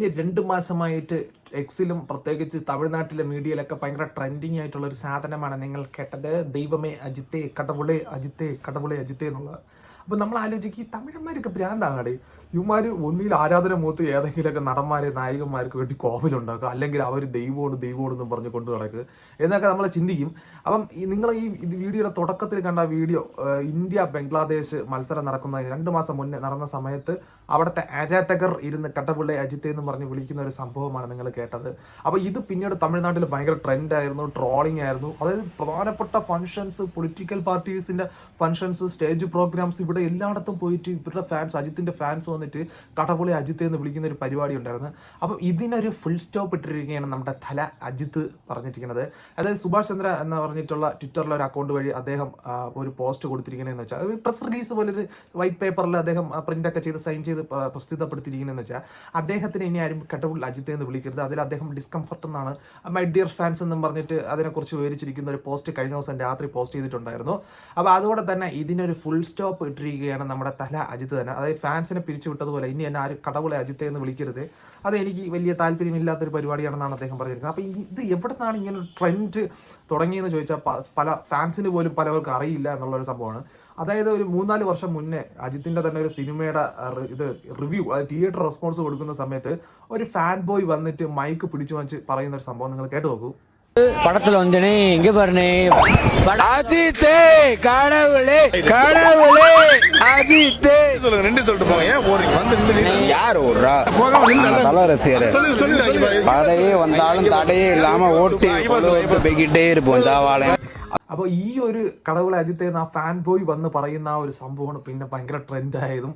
കഴിഞ്ഞ രണ്ട് മാസമായിട്ട് എക്സിലും പ്രത്യേകിച്ച് തമിഴ്നാട്ടിലെ മീഡിയയിലൊക്കെ ഭയങ്കര ട്രെൻഡിങ് ആയിട്ടുള്ള ഒരു സാധനമാണ് നിങ്ങൾ കേട്ടത്. ദൈവമേ അജിത്തേ കടവുളെ അജിത്തേ കടവുളെ അജിത്തേ എന്നുള്ളത്. അപ്പോൾ നമ്മൾ ആലോചിക്കും ഈ തമിഴന്മാരൊക്കെ ഭ്രാന്താണേ ഇവന്മാർ ഒന്നിൽ ആരാധന മൂത്ത് ഏതെങ്കിലുമൊക്കെ നടന്മാരെ നായകന്മാർക്ക് വേണ്ടി കോവിലുണ്ടാക്കുക അല്ലെങ്കിൽ അവർ ദൈവോട് ദൈവോടെന്നും പറഞ്ഞ് കൊണ്ടു നടക്കുക. എന്നൊക്കെ നമ്മൾ ചിന്തിക്കും. അപ്പം നിങ്ങൾ ഈ വീഡിയോയുടെ തുടക്കത്തിൽ കണ്ട വീഡിയോ ഇന്ത്യ ബംഗ്ലാദേശ് മത്സരം നടക്കുന്ന രണ്ട് മാസം മുന്നേ നടന്ന സമയത്ത് അവിടുത്തെ അരാധകർ ഇരുന്ന് കട്ടപിള്ളെ അജിത്തെ എന്ന് പറഞ്ഞ് വിളിക്കുന്ന ഒരു സംഭവമാണ് നിങ്ങൾ കേട്ടത്. അപ്പോൾ ഇത് പിന്നീട് തമിഴ്നാട്ടിൽ ഭയങ്കര ട്രെൻഡ് ആയിരുന്നു ട്രോളിംഗ് ആയിരുന്നു. അതായത് പ്രധാനപ്പെട്ട ഫങ്ഷൻസ് പൊളിറ്റിക്കൽ പാർട്ടീസിന്റെ ഫങ്ഷൻസ് സ്റ്റേജ് പ്രോഗ്രാംസ് ഇവിടെ എല്ലായിടത്തും പോയിട്ട് ഇവരുടെ ഫാൻസ് അജിത്തിന്റെ ഫാൻസ് വന്നിട്ട് കടപുളി അജിത്ത് എന്ന് വിളിക്കുന്ന ഒരു പരിപാടി ഉണ്ടായിരുന്നു. അപ്പം ഇതിനൊരു ഫുൾ സ്റ്റോപ്പ് ഇട്ടിരിക്കുകയാണ് നമ്മുടെ തല അജിത്ത് പറഞ്ഞിരിക്കുന്നത്. അതായത് സുഭാഷ് ചന്ദ്ര എന്ന് പറഞ്ഞിട്ടുള്ള ട്വിറ്ററിലെ ഒരു അക്കൗണ്ട് വഴി അദ്ദേഹം ഒരു പോസ്റ്റ് കൊടുത്തിരിക്കുന്നതെന്ന് വെച്ചാൽ പ്രസ് റിലീസ് പോലെ ഒരു വൈറ്റ് പേപ്പറിൽ അദ്ദേഹം പ്രിന്റ് ഒക്കെ ചെയ്ത് സൈൻ ചെയ്ത് പ്രസിദ്ധപ്പെടുത്തിയിരിക്കുന്നതെന്ന് വെച്ചാൽ അദ്ദേഹത്തിന് ഇനി ആരും കട്ടപുൾ അജിത്ത് എന്ന് വിളിക്കരുത്. അതിൽ അദ്ദേഹം ഡിസ്കംഫർട്ട് എന്നാണ് മൈ ഡിയർ ഫാൻസ് എന്നും പറഞ്ഞിട്ട് അതിനെക്കുറിച്ച് വിവരിച്ചിരിക്കുന്ന ഒരു പോസ്റ്റ് കഴിഞ്ഞ ദിവസം രാത്രി പോസ്റ്റ് ചെയ്തിട്ടുണ്ടായിരുന്നു. അപ്പോൾ അതുകൊണ്ട് തന്നെ ഇതിനൊരു ഫുൾ സ്റ്റോപ്പ് ഇട്ടിരിക്കുകയാണ് നമ്മുടെ തല അജിത്ത് തന്നെ. അതായത് ഫാൻസിനെ പിരിച്ചു പിരിച്ചുവിട്ടതുപോലെ ഇനി എന്നെ ആരും കടവുളെ അജിത്തെ എന്ന് വിളിക്കരുത്. അത് എനിക്ക് വലിയ താല്പര്യമില്ലാത്തൊരു പരിപാടിയാണെന്നാണ് അദ്ദേഹം പറഞ്ഞിരിക്കുന്നത്. അപ്പോൾ ഇത് എവിടെ നിന്നാണ് ഇങ്ങനെ ട്രെൻഡ് തുടങ്ങിയെന്ന് ചോദിച്ചാൽ പല ഫാൻസിന് പോലും പലവർക്കും അറിയില്ല എന്നുള്ളൊരു സംഭവമാണ്. അതായത് ഒരു മൂന്നാൽ വർഷം മുന്നേ അജിത്തിന്റെ തന്നെ ഒരു സിനിമയുടെ ഇത് റിവ്യൂ തിയേറ്റർ റെസ്പോൺസ് കൊടുക്കുന്ന സമയത്ത് ഒരു ഫാൻ ബോയ് വന്നിട്ട് മൈക്ക് പിടിച്ചു വെച്ച് പറയുന്ന ഒരു സംഭവം നിങ്ങൾ കേട്ട് നോക്കൂ. படத்துல வந்தனே எங்க பாருனே அஜித்தே கடவுளே கடவுளே அஜித்தே சொல்லுங்க நின்று சொல்லிட்டு போங்க ஏன் ஓடுறீங்க வந்து நின்று நின்று யார் ஓடுறா போகாம நின்று தல ரசிகர் சொல்லுங்க சொல்லுங்க இங்க பாரு. படையே வந்தாலும் தடையே இல்லாம ஓட்டி போய்கிட்டே இருப்போம் தாவாளே അപ്പോൾ ഈ ഒരു കടവുളെ അജിത്തെ എന്ന ആ ഫാൻ ബോയ് വന്ന് പറയുന്ന ആ ഒരു സംഭവമാണ് പിന്നെ ഭയങ്കര ട്രെൻഡ് ആയതും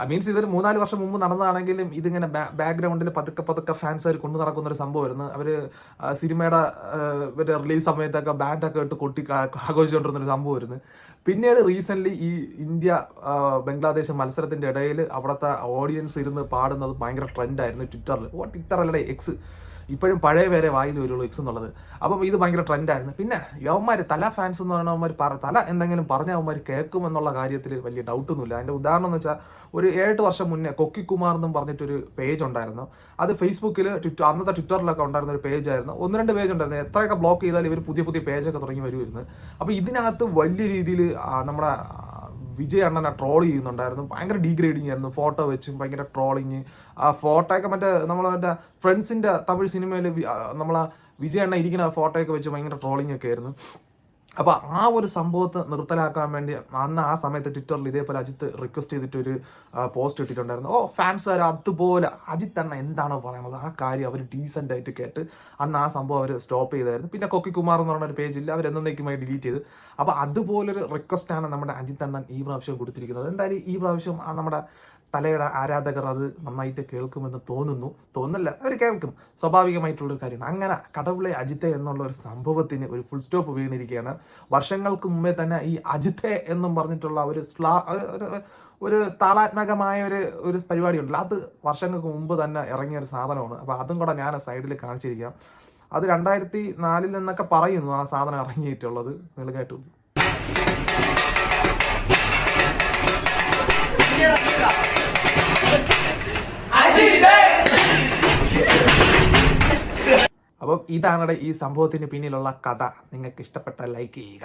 മീൻസ് ഇതൊരു മൂന്നാൽ വർഷം മുമ്പ് നടന്നതാണെങ്കിലും ഇതിങ്ങനെ ബാക്ക്ഗ്രൗണ്ടിൽ പതുക്കെ പതുക്കെ ഫാൻസ് അവർ കൊണ്ടു നടക്കുന്ന ഒരു സംഭവമായിരുന്നു അവർ സിനിമയുടെ ഇവരുടെ റിലീസ് സമയത്തൊക്കെ ബാൻഡൊക്കെ ഇട്ട് കൊട്ടി ആഘോഷിച്ചുകൊണ്ടിരുന്ന ഒരു സംഭവമായിരുന്നു പിന്നീട് റീസെന്റ് ഈ ഇന്ത്യ ബംഗ്ലാദേശ് മത്സരത്തിന്റെ ഇടയിൽ അവിടുത്തെ ഓഡിയൻസ് ഇരുന്ന് പാടുന്നത് ഭയങ്കര ട്രെൻഡായിരുന്നു ട്വിറ്ററിൽ ഓ ട്വിറ്റർ അല്ലേ എക്സ് ഇപ്പോഴും പഴയ പേരെ വായിൽ വരുള്ളൂ എക്സ് എന്നുള്ളത്. അപ്പം ഇത് ഭയങ്കര ട്രെൻഡായിരുന്നു പിന്നെ യവന്മാർ തല ഫാൻസ് എന്ന് പറയുന്ന അവന്മാർ പറ തല എന്തെങ്കിലും പറഞ്ഞ അവന്മാർ കേൾക്കും എന്നുള്ള കാര്യത്തിൽ വലിയ ഡൗട്ടൊന്നുമില്ല അതിന്റെ ഉദാഹരണം എന്ന് വെച്ചാൽ ഒരു ഏഴ് വർഷം മുന്നേ കൊക്കി കുമാർ എന്നും പറഞ്ഞിട്ടൊരു പേജ് ഉണ്ടായിരുന്നു. അത് ഫേസ്ബുക്കിൽ ട്വിറ്റർ അന്നത്തെ ട്വിറ്ററിലൊക്കെ ഉണ്ടായിരുന്ന ഒരു പേജ് ആയിരുന്നു. ഒന്ന് രണ്ട് പേജ് ഉണ്ടായിരുന്നു. എത്രയൊക്കെ ബ്ലോക്ക് ചെയ്താലും ഇവർ പുതിയ പുതിയ പേജൊക്കെ തുടങ്ങി വരുമായിരുന്നു അപ്പോൾ ഇതിനകത്ത് വലിയ രീതിയിൽ നമ്മുടെ വിജയ് അണ്ണനെ ട്രോൾ ചെയ്യുന്നുണ്ടായിരുന്നു. ഭയങ്കര ഡീഗ്രേഡിങ് ആയിരുന്നു ഫോട്ടോ വെച്ചും ഭയങ്കര ട്രോളിങ് ആ ഫോട്ടോ ഒക്കെ മറ്റേ നമ്മളെ മറ്റേ ഫ്രണ്ട്സിന്റെ തമിഴ് സിനിമയിൽ നമ്മളെ വിജയ് അണ്ണ ഇരിക്കുന്ന ഫോട്ടോയൊക്കെ വെച്ച് ഭയങ്കര ട്രോളിങ് ഒക്കെ ആയിരുന്നു. അപ്പോൾ ആ ഒരു സംഭവത്തെ നിർത്തലാക്കാൻ വേണ്ടി അന്ന് ആ സമയത്ത് ട്വിറ്ററിൽ ഇതേപോലെ അജിത്ത് റിക്വസ്റ്റ് ചെയ്തിട്ട് ഒരു പോസ്റ്റ് ഇട്ടിട്ടുണ്ടായിരുന്നു. ഓ ഫാൻസുകാർ അതുപോലെ. അജിത്ത് അണ്ണ എന്താണോ പറയുന്നത് ആ കാര്യം അവർ ഡീസന്റ് ആയിട്ട് കേട്ട് അന്ന് ആ സംഭവം അവർ സ്റ്റോപ്പ് ചെയ്തായിരുന്നു. പിന്നെ കൊക്കി കുമാർ എന്ന് പറഞ്ഞ ഒരു പേജില്ല അവർ എന്നേക്കുമായി ഡിലീറ്റ് ചെയ്ത്. അപ്പോൾ അതുപോലൊരു റിക്വസ്റ്റാണ് നമ്മുടെ അജിത്ത് അണ്ണൻ ഈ പ്രാവശ്യം കൊടുത്തിരിക്കുന്നത്. എന്തായാലും ഈ പ്രാവശ്യം നമ്മുടെ തലയുടെ ആരാധകർ അത് നന്നായിട്ട് കേൾക്കുമെന്ന് തോന്നുന്നു. തോന്നല്ല അവർ കേൾക്കും. സ്വാഭാവികമായിട്ടുള്ളൊരു കാര്യമാണ്. അങ്ങനെ കടവുളെ അജിത്തെ എന്നുള്ള ഒരു സംഭവത്തിന് ഒരു ഫുൾ സ്റ്റോപ്പ് വീണിരിക്കുകയാണ്. വർഷങ്ങൾക്ക് മുമ്പേ തന്നെ ഈ അജിത്തെ എന്നും പറഞ്ഞിട്ടുള്ള ഒരു സ്ലാ ഒരു- താളാത്മകമായ ഒരു ഒരു പരിപാടി ഉണ്ടല്ലോ. അത് വർഷങ്ങൾക്ക് മുമ്പ് തന്നെ ഇറങ്ങിയ ഒരു സാധനമാണ്. അപ്പോൾ അതും കൂടെ ഞാൻ സൈഡിൽ കാണിച്ചിരിക്കാം. അത് രണ്ടായിരത്തി നാലിൽ നിന്നൊക്കെ പറയുന്നു ആ സാധനം ഇറങ്ങിയിട്ടുള്ളത്. നിങ്ങൾ കേട്ടു. അപ്പം ഇതാണ് ഈ സംഭവത്തിന് പിന്നിലുള്ള കഥ. നിങ്ങൾക്ക് ഇഷ്ടപ്പെട്ട ലൈക്ക് ചെയ്യുക.